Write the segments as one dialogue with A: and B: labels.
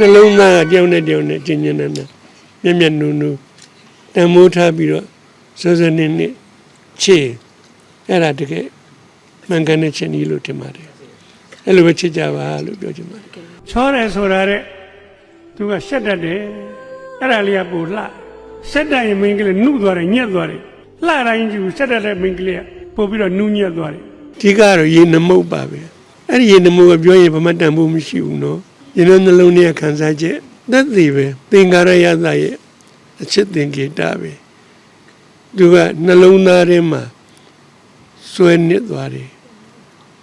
A: နှလုံးသားကတယောက်နဲ့တယောက်နဲ့ကျဉ်ကျဉ်နဲ့နဲ့မျက်မျက်နူနူတန်မိုးထားပြီးတော့စောစောနေနေချေအဲ့ဒါတကယ်မှန်ကန်တဲ့ချင်းကြီးလို့ထင်ပါတယ်အဲ့လိုပဲချစ်ကြပါလို့ပြောချင်ပါတယ်ချောတယ်ဆိုတာတဲ့သူကရှက်တတ်တယ်အဲ့ဒါလေးကပူလှရှက်တတ်ရင်မင်းကလေးနှုတ်သွားတယ်ညက်သွားတယ်လှတိုင်းကျူရှက်တတ်တဲ့မင်းကလေးကပို့ပြီးတော့နှူးညက်သွားတယ်ဒီကတော့ရေနမုတ်ပါပဲအဲ့ဒီရေနမုတ်ကပြောရင်ဘာမှတန်ဖို့မရှိဘူးနော် ရေနှလုံးနဲ့ခံစားချက်သက်သေးပဲသင်္ကာရယသရဲ့အချစ်သင်္ကေတပဲသူကနှလုံးသားထဲမှာစွဲနစ်သွားတယ်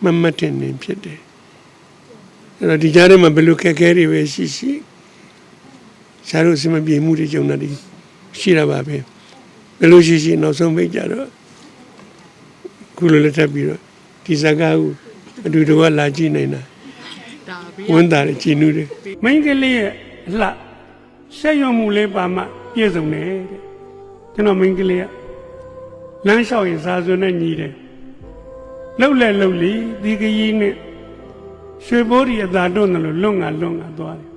A: မမတ်တင်နေဖြစ်တယ်အဲ့တော့ဒီကြားထဲမှာဘယ်လိုခက်ခဲတွေပဲရှိရှိရှားလို့အစမပြေမှုတွေကြုံတာဒီရှိတာပါပဲဘယ်လိုရှိရှိနောက်ဆုံးပိတ်ကြတော့ခုလိုလက်ထပ်ပြီးတော့ဒီဇာကာကိုအတူတူကလာကြည့်နေတာ
B: ဒါဘေး
A: ဝန်တာတယ်ကြည်နူးတယ်မိန်းကလေးရဲ့အလှဆက်ရွံမှုလေးပါမှပြည့်စုံတယ်တဲ့ကျွန်တော်မိန်းကလေးကလမ်းလျှောက်ရင်စာစွန်းနဲ့ညီတယ်လှုပ်လဲလှုပ်လီဒီကကြီးနဲ့ရွှေဘိုးဒီအသာတွန်းတယ်လို့လွတ်ငါလွတ်ငါသွားတယ်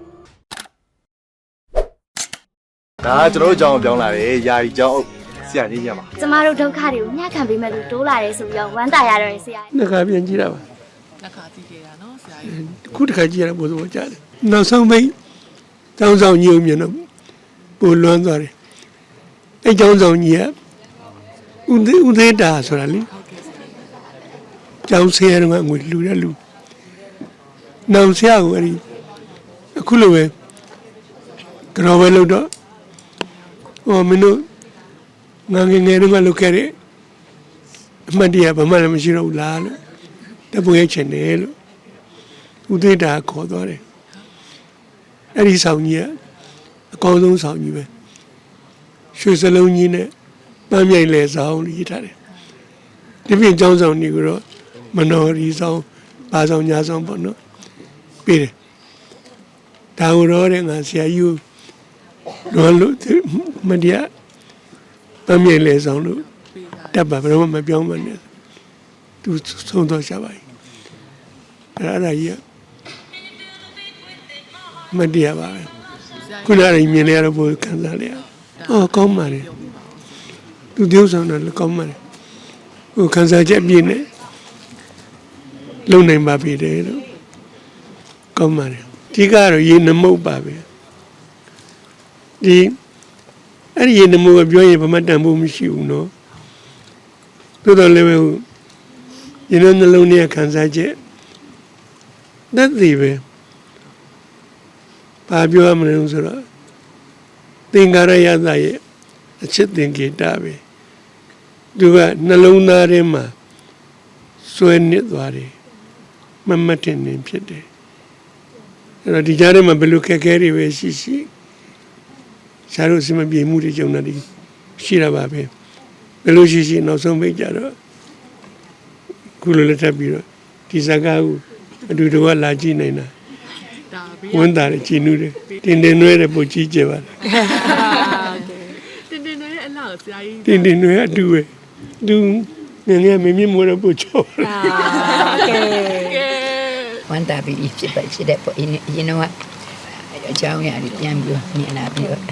C: ဒါကကျွန်တော်တို့အကြောင်းကိုပြောင်းလာတယ်ယာယီကျောင်းအုပ်ဆရာကြီးညမှာ
D: ကျမတို့ဒုက္ခတွေကိုမျှခံပေးမဲ့သူတိုးလာတယ်ဆိုပြီးတော့ဝမ်းသာရတော့တယ်ဆရာကြီး
A: နှစ်ခါပြန်ကြည့်တာပါ
B: လက်ခါကြည့်ခဲ့တာနော်ဆရာကြီး
A: ခုတစ်ခါကြည့်ရတာဘိုးတော်ကြားတယ်နောက်ဆုံးပိတ်ကျောင်းဆောင်ကြီးကိုမြင်တော့ပိုလွမ်းသွားတယ်အဲကျောင်းဆောင်ကြီးကဥဒေဥဒေတာဆိုတာလေ
B: ဟုတ်ကဲ့ဆရာကြီး
A: ကျောင်းဆရာတော်ကငွေလူတဲ့လူနောင်ဆရာကိုအဲ့ဒီအခုလိုပဲကြောပဲလို့တော့ဟောမင်းတို့ငါငယ်ငယ်တုန်းကလုပ်ခဲ့တဲ့အမှတ်တရဘာမှလည်းမရှိတော့ဘူးလားလို့ တပွေးချင်တယ်လို့ဥဒေတာခေါ်သွားတယ်အဲ့ဒီဆောင်ကြီးကအကောင်းဆုံးဆောင်ကြီးပဲရွှေစလုံးကြီးနဲ့ပန်းမြိုင်လေဆောင်လို့ရေးထားတယ်ဒီပြင်ကျောင်းဆောင်နေကြတော့မနော်ရီဆောင်ဘာဆောင်ညာဆောင်ပေါ့နော်ပြီးတယ်ဒါကိုတော့တဲ့ငါဆရာကြီးကိုတော့လို့မတရားပမ်းမြေလေဆောင်လို့
B: ပေးတာ
A: တက်ပါဘယ်တော့မှမပြောင်းမနဲ့ သူဆုံးတော့ရှာပါ යි အဲ့ဒါကြီးကမတရားပါပဲ
B: ဆရာ
A: ခုနကမြင်လေရတော့ဘိုးခံစားလေရအော်ကောင်းပါလေသူတယောက်ဆောင်တယ်ကောင်းပါလေဟိုခံစားချက်ပြည့်နေလုံနိုင်ပါပြီတယ်လို့ကောင်းပါလေဒီကတော့ရေနမုတ်ပါပဲဒီအဲ့ဒီရေနမုတ်ကပြောရင်ဘာမှတန်ဖို့မရှိဘူးနော်သို့တော်လည်းပဲဟို ရေနှလုံးနဲ့ခံစားချက်သက်သေးပဲဘာပြောရမလဲဆိုတော့သင်္ကာရယသရဲ့အချစ်သင်္ကေတပဲသူကနှလုံးသားထဲမှာစွဲနစ်သွားတယ်မမတ်တင်နေဖြစ်တယ်အဲ့တော့ဒီကြားထဲမှာဘယ်လိုခက်ခဲတွေပဲရှိရှိရှားလို့အစမပြေမှုတွေကြုံတာဒီရှိတာပါပဲဘယ်လိုရှိရှိနောက်ဆုံးပိတ်ကြတော့ ခုလိုလက်ထပ်ပြီးတော့ဒီဇာကာကိုအတူတူကလာကြည့်နေတာ
B: ဒါဘေး
A: ဝန်တာတယ်ကြည်နူးတယ်တင်တင်နွဲတယ်ပိုကြည့်ကြပါလား
B: တင်တင်နဲ့အလားဆရာကြီး
A: တင်တင်နွဲအတူပဲသူငယ်ငယ်မင်းမင်းမိုးတော့ပိုချောတယ်
B: ကဲ
E: ဝမ်းတာပြီးဖြစ်ပါဖြစ်တဲ့ပေါ့အင်းအရင်တော့အကြောင်းအရာတွေပြန်ပြီးတော့မြင်လာပြီးတော့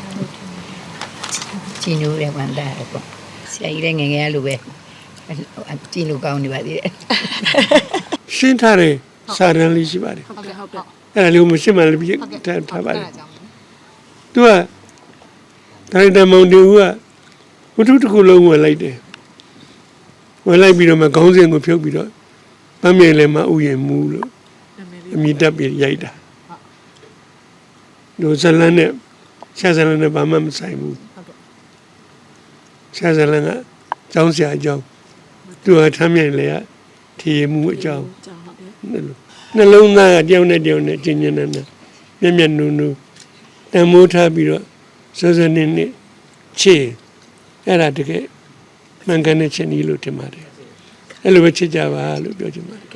E: ချီနိုးတဲ့ဝမ်းတာရပေါ့ဆရာကြီးလည်းငယ်ငယ်လိုပဲ ကြည့်လို့ကောင်းနေပါသေးတယ်
A: ရှင်းထားတယ်စာရန်လေးရှိပါတယ်
B: ဟုတ်ကဲ့ဟုတ်ကဲ့
A: အဲ့ဒါလေးကိုမရှင်းမှလည်းပြထားထားပါတယ်သူကဒါရိုက်တာမောင်တူကဝတ္ထုတစ်ခုလုံးဝင်လိုက်တယ်ဝင်လိုက်ပြီးတော့မှခေါင်းစဉ်ကိုဖြုတ်ပြီးတော့ပန်းမြေလည်းမဥယျာဉ်မူလို့
B: နာမည်လေး
A: အမိတက်ပြီးရိုက်တာဒိုဇလန်နဲ့ရှာဇလန်နဲ့ဘာမှမဆိုင်ဘူး
B: ဟုတ်ကဲ့
A: ရှာဇလန်ကကျောင်းဆရာအကြောင်း သူကထမ်းမြိုင်လေကထီမှုအကြောင်း
B: ကြောင်းဟုတ်ကဲ့
A: နှလုံးသားကတယောက်နဲ့တယောက်နဲ့ကျဉ်ကျဉ်နဲ့နဲ့မျက်မျက်နူနူတန်မိုးထားပြီးတော့စောစောနေနေချေအဲ့ဒါတကယ်မှန်ကန်တဲ့ချင်းကြီးလို့ထင်ပါတယ်အဲ့လိုပဲချစ်ကြပါလို့ပြောချင်ပါတယ်